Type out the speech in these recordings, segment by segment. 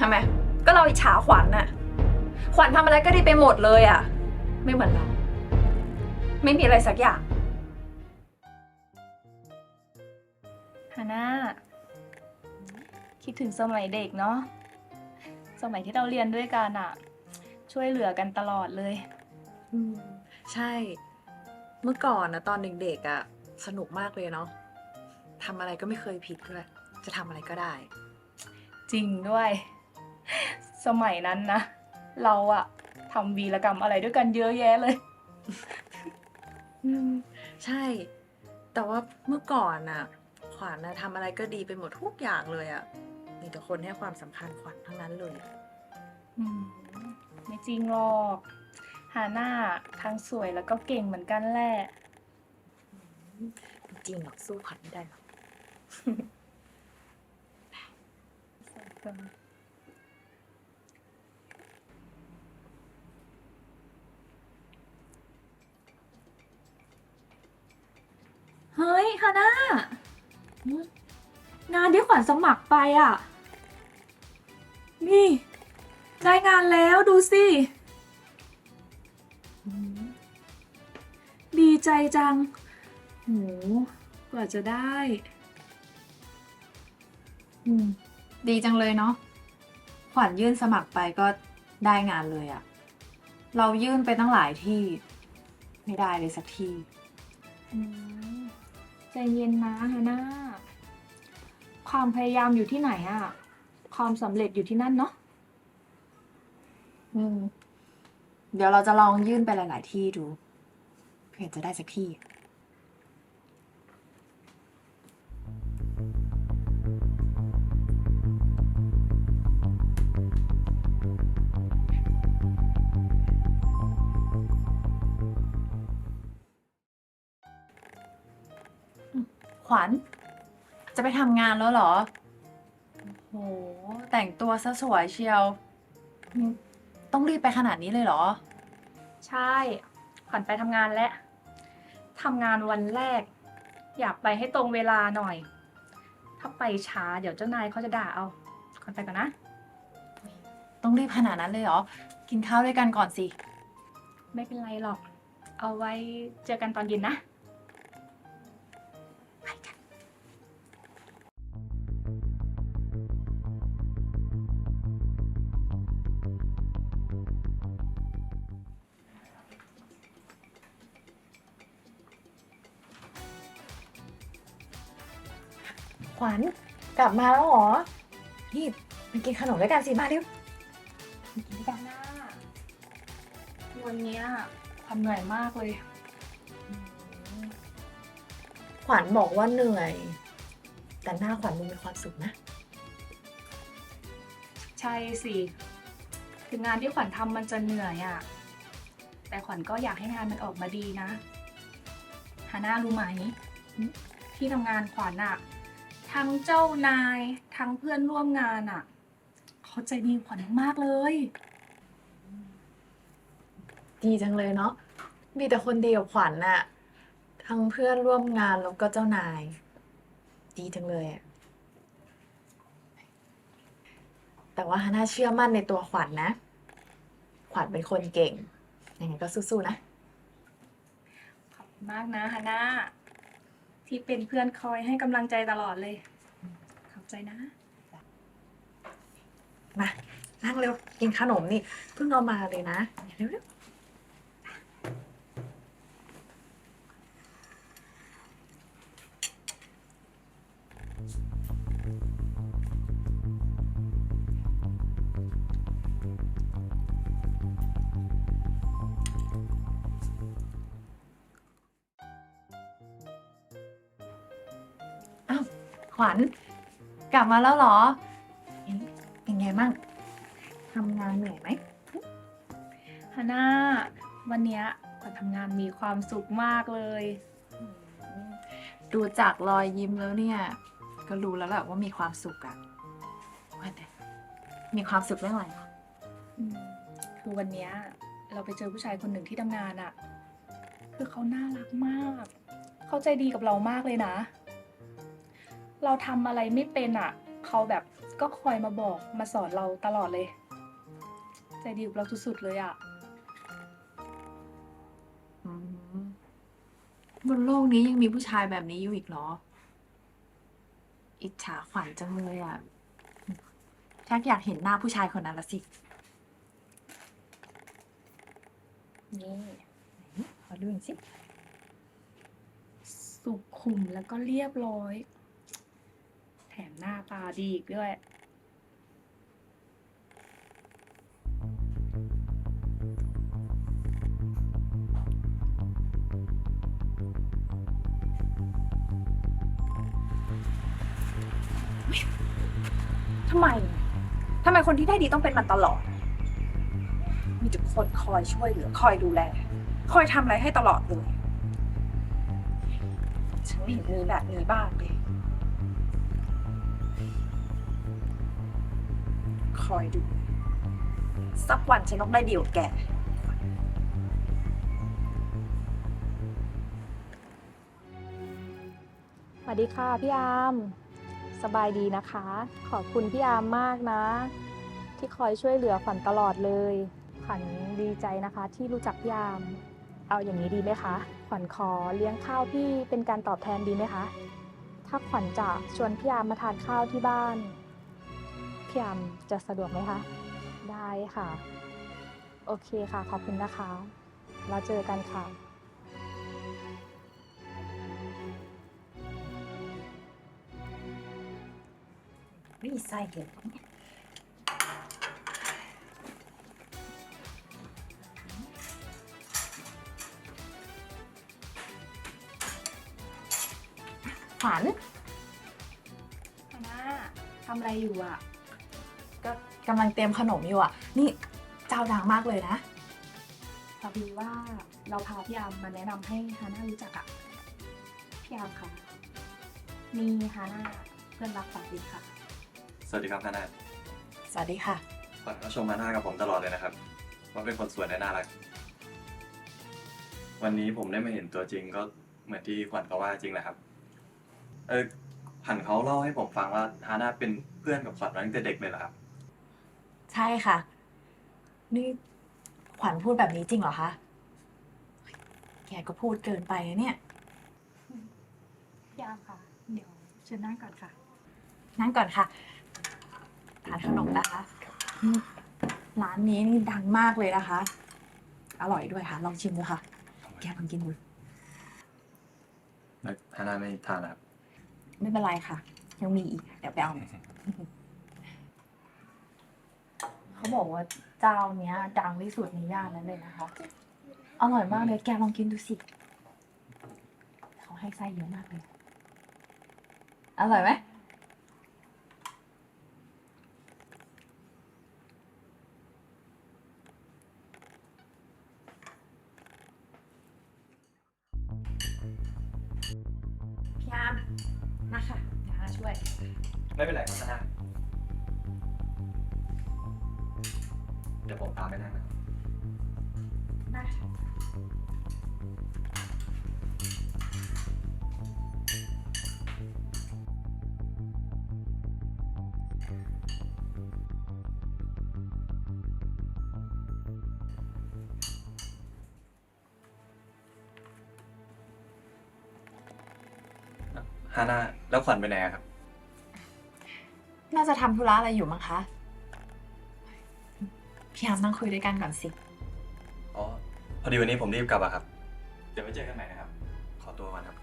ทำไม ก็เราอิจฉาขวัญน่ะ ขวัญทำอะไรก็ดีไปหมดเลยอะไม่เหมือนเรา ไม่มีอะไรสักอย่างฮาน่าคิดถึงสมัยเด็กเนาะ สมัยที่เราเรียนด้วยกันอะช่วยเหลือกันตลอดเลย อืมใช่ เมื่อก่อนนะตอนเด็กๆอะ่ะสนุกมากเลยเนาะทำอะไรก็ไม่เคยผิดด้วย จะทำอะไรก็ได้ จริงด้วย สมัยนั้นนะ เราอะทำวีรกรรมอะไรด้วยกันเยอะแยะเลย อืมใช่ แต่ว่าเมื่อก่อนน่ะ ขวัญนะทำอะไรก็ดีไปหมดทุกอย่างเลยอะ่ะมีแต่คนให้ความสำคัญขวัญทั้งนั้นเลย อืมไม่จริงหรอกฮาน่าทั้งสวยแล้วก็เก่งเหมือนกันแหละ จริงหรอกสู้ขวัญไม่ได้หรอก เฮ้ยฮาน่างานที่ขวัญสมัครไปอะ นี่ได้งานแล้วดูสิ ดีใจจังโหกว่าจะได้ดีจังเลยเนาะ ขวัญยื่นสมัครไปก็ได้งานเลยอะเรายื่นไปตั้งหลายที่ ไม่ได้เลยสักที ใจเย็นนะฮาน่าความพยายามอยู่ที่ไหนอะความสำเร็จอยู่ที่นั่นเนาะอืม เดี๋ยวเราจะลองยื่นไปหลาย ๆ ที่ดู เพื่อจะได้สักที่ ขวัญ จะไปทำงานแล้วเหรอโห แต่งตัวซะสวยเชียว ต้องรีบไปขนาดนี้เลยเหรอ ใช่ ขวัญไปทำงานแล้วทำงานวันแรก อยากไปให้ตรงเวลาหน่อย ถ้าไปช้าเดี๋ยวเจ้านายเขาจะด่าเอา ขวัญไปก่อนนะ ต้องรีบขนาดนั้นเลยเหรอ กินข้าวด้วยกันก่อนสิ ไม่เป็นไรหรอก เอาไว้เจอกันตอนเย็นนะ ขวัญกลับมาแล้วเหรอ นี่ไปกินขนมด้วยกันสิมาเร็วกันหน้าวันเนี้ยขวัญเหนื่อยมากเลย ขวัญบอกว่าเหนื่อย แต่หน้าขวัญดูมีความสุขนะ ใช่สิ ถึงงานที่ขวัญทำมันจะเหนื่อยอะ่ะ แต่ขวัญก็อยากให้งานมันออกมาดีนะ ฮาน่ารู้ไหม ที่ทำงานขวัญอะ่ะ ทั้งเจ้านาย ทั้งเพื่อนร่วมงานอะ่ะ เขาใจดีขวัญมากเลย ดีจังเลยเนาะ มีแต่คนดีกับขวัญน่ะ ทั้งเพื่อนร่วมงานแล้วก็เจ้านาย ดีจังเลยอะแต่ว่าฮาน่าเชื่อมั่นในตัวขวัญนะ ขวัญเป็นคนเก่ง ยังไงก็สู้ๆนะ ขอบคุณมากนะฮาน่า ที่เป็นเพื่อนคอยให้กำลังใจตลอดเลย ขอบใจนะ มา นั่งเร็ว กินขนมนี่ เพิ่งเอามาเลยนะ เร็ว ขวัญ กลับมาแล้วเหรอเอ๊ะเป็นไงบ้างทำงานเหนื่อยไหมฮาน่าวันเนี้ยขวัญทำงานมีความสุขมากเลย ดูจากรอยยิ้มแล้วเนี่ย ก็รู้แล้วแหละว่ามีความสุขอะว่าแต่มีความสุขเรื่องอะไรคะอืมคือวันเนี้ยเราไปเจอผู้ชายคนหนึ่งที่ทำงานอะคือเขาน่ารักมาก เขาใจดีกับเรามากเลยนะ เราทำอะไรไม่เป็นอะเขาแบบก็คอยมาบอกมาสอนเราตลอดเลย ใจดีกับเราสุดๆเลยอะอืมบนโลกนี้ยังมีผู้ชายแบบนี้อยู่อีกเหรอ อิจฉาขวัญจังเลยอะชักอยากเห็นหน้าผู้ชายคนนั้นละสิ นี่ขอดูหน่อยสิ สุขุมแล้วก็เรียบร้อยแถ มหน้าตาดีอีกด้วย ทำไม ทำไมคนที่ได้ดีต้องเป็นมันตลอด มีแต่คนคอยช่วยเหลือ คอยดูแล คอยทำอะไรให้ตลอดเลย ฉันไม่เห็นมีแบบนี้บ้างเลย คอยดู สักวันฉันต้องได้ดีกว่าแก สวัสดีค่ะพี่อามสบายดีนะคะ ขอบคุณพี่อามมากนะ ที่คอยช่วยเหลือขวัญตลอดเลยขวัญดีใจนะคะ ที่รู้จักพี่อามเอาอย่างนี้ดีไหมคะ ขวัญขอเลี้ยงข้าวพี่เป็นการตอบแทนดีไหมคะ ถ้าขวัญจะชวนพี่อามมาทานข้าวที่บ้าน พี่อาร์มจะสะดวกไหมคะ ได้ค่ะ โอเคค่ะ ขอบคุณนะคะแล้วเจอกันค่ะ ไม่มีไส้เลยขวัญฮาน่าทำอะไรอยู่อะ ก็กำลังเตรียมขนมอยู่อะ นี่เจ้าดังมากเลยนะพอดีว่าเราพาพี่อาร์มมาแนะนำให้ฮาน่ารู้จักอะพี่อาร์มค่ะนี่ฮาน่าเพื่อนรักฝันดีค่ะ สวัสดีครับฮาน่าสวัสดีค่ะ ขวัญก็ชมฮาน่ากับผมตลอดเลยนะครับว่าเป็นคนสวยและน่ารัก วันนี้ผมได้มาเห็นตัวจริงก็เหมือนที่ขวัญเขาว่าจริงแหละครับ เออขวัญเขาเล่าให้ผมฟังว่าฮาน่าเป็นเพื่อนกับขวัญมาตั้งแต่เด็กเลยเหรอครับ ใช่ค่ะ นี่ขวัญพูดแบบนี้จริงเหรอคะ แกก็พูดเกินไปนะเนี่ยพี่อาร์มค่ะ เดี๋ยวเชิญนั่งก่อนค่ะ นั่งก่อนค่ะทานขนมนะคะอืมร้านนี้นี่ดังมากเลยนะคะ อร่อยด้วยค่ะ ลองชิมดูค่ะ แกลองกินดูแล้วฮาน่าไม่ทานนะครับ ไม่เป็นไรค่ะ ยังมีอีก เดี๋ยวไปเอา เขาบอกว่าเจ้าเนี้ยดังที่สุดในย่านนั้นเลยนะคะ อร่อยมากเลย แกลองกินดูสิ เขาให้ไส้เยอะมากเลย อร่อยไหม ผมตามไปนั่งนะครับได้ค่ะฮาน่าแล้วขวัญไปไหนอะครับ น่าจะทำธุระอะไรอยู่มั้งคะ พี่อามนั่งคุยด้วยกันก่อนสิ อ๋อ พอดีวันนี้ผมรีบกลับอะครับ เดี๋ยวไปเจอกันใหม่นะครับ ขอตัวก่อนครับ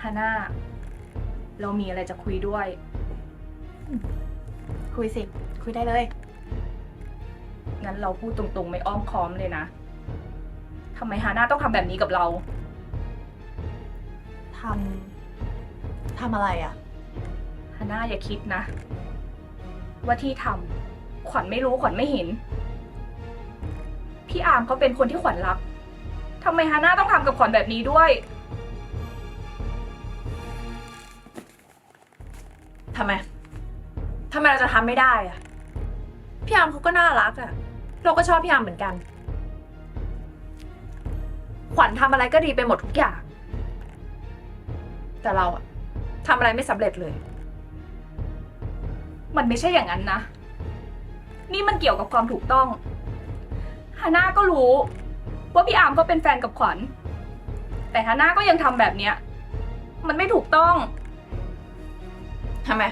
ฮาน่า เรามีอะไรจะคุยด้วย คุยสิ คุยได้เลย งั้นเราพูดตรงๆ ไม่อ้อมค้อมเลยนะทำไมฮาน่าต้องทำแบบนี้กับเรา ทำ ทำอะไรอะ ฮาน่าอย่าคิดนะ ว่าที่ทำขวัญไม่รู้ขวัญไม่เห็น พี่อาร์มเขาเป็นคนที่ขวัญรักทำไมฮาน่าต้องทำกับขวัญแบบนี้ด้วย ทำไม ทำไมเราจะทำไม่ได้อะพี่อาร์มเขาก็น่ารักอะ เราก็ชอบพี่อาร์มเหมือนกัน ขวัญทำอะไรก็ดีไปหมดทุกอย่าง แต่เราอะทำอะไรไม่สำเร็จเลย มันไม่ใช่อย่างนั้นนะ นี่มันเกี่ยวกับความถูกต้องฮาน่าก็รู้ว่าพี่อาร์มก็เป็นแฟนกับขวัญ แต่ฮาน่าก็ยังทำแบบเนี้ย มันไม่ถูกต้อง ทำไม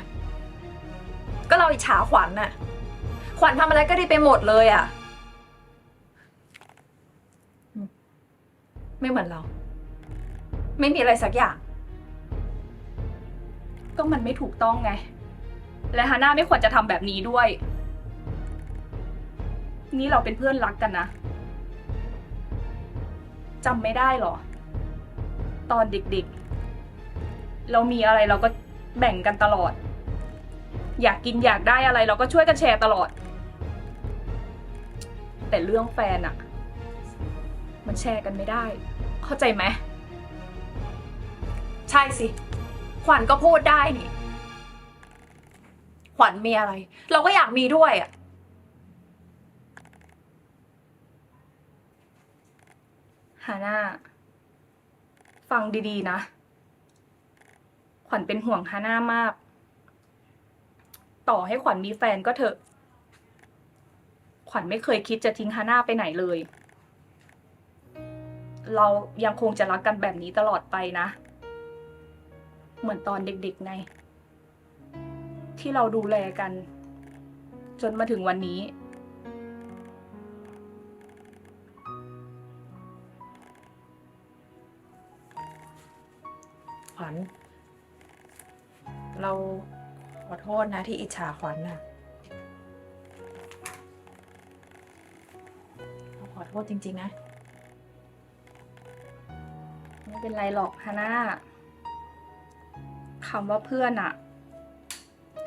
ก็เราอิจฉาขวัญน่ะ ขวัญทำอะไรก็ดีไปหมดเลยอะ ไม่เหมือนเรา ไม่มีอะไรสักอย่าง ก็มันไม่ถูกต้องไง และฮาน่าไม่ควรจะทำแบบนี้ด้วย นี่เราเป็นเพื่อนรักกันนะจำไม่ได้หรอ ตอนเด็กๆ เรามีอะไรเราก็แบ่งกันตลอด อยากกินอยากได้อะไรเราก็ช่วยกันแชร์ตลอด แต่เรื่องแฟนอะ มันแชร์กันไม่ได้ เข้าใจไหม ใช่สิ ขวัญก็พูดได้นี่ ขวัญมีอะไร เราก็อยากมีด้วยอะฮาน่าฟังดีๆนะ ขวัญเป็นห่วงฮาน่ามาก ต่อให้ขวัญมีแฟนก็เถอะ ขวัญไม่เคยคิดจะทิ้งฮาน่าไปไหนเลย เรายังคงจะรักกันแบบนี้ตลอดไปนะ เหมือนตอนเด็กๆไง ที่เราดูแลกัน จนมาถึงวันนี้ ขวัญ เราขอโทษนะที่อิจฉาขวัญน่ะ เราขอโทษจริง ๆ นะ ไม่เป็นไรหรอกฮาน่าคำว่าเพื่อนอะ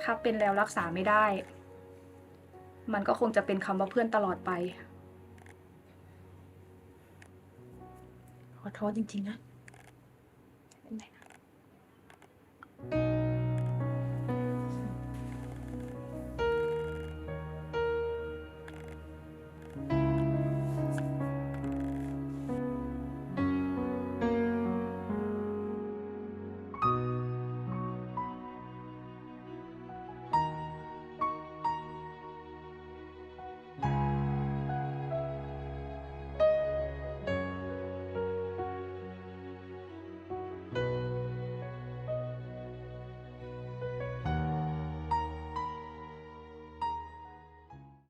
ถ้าเป็นแล้วรักษาไม่ได้ มันก็คงจะเป็นคำว่าเพื่อนตลอดไป ขอโทษจริง ๆ นะ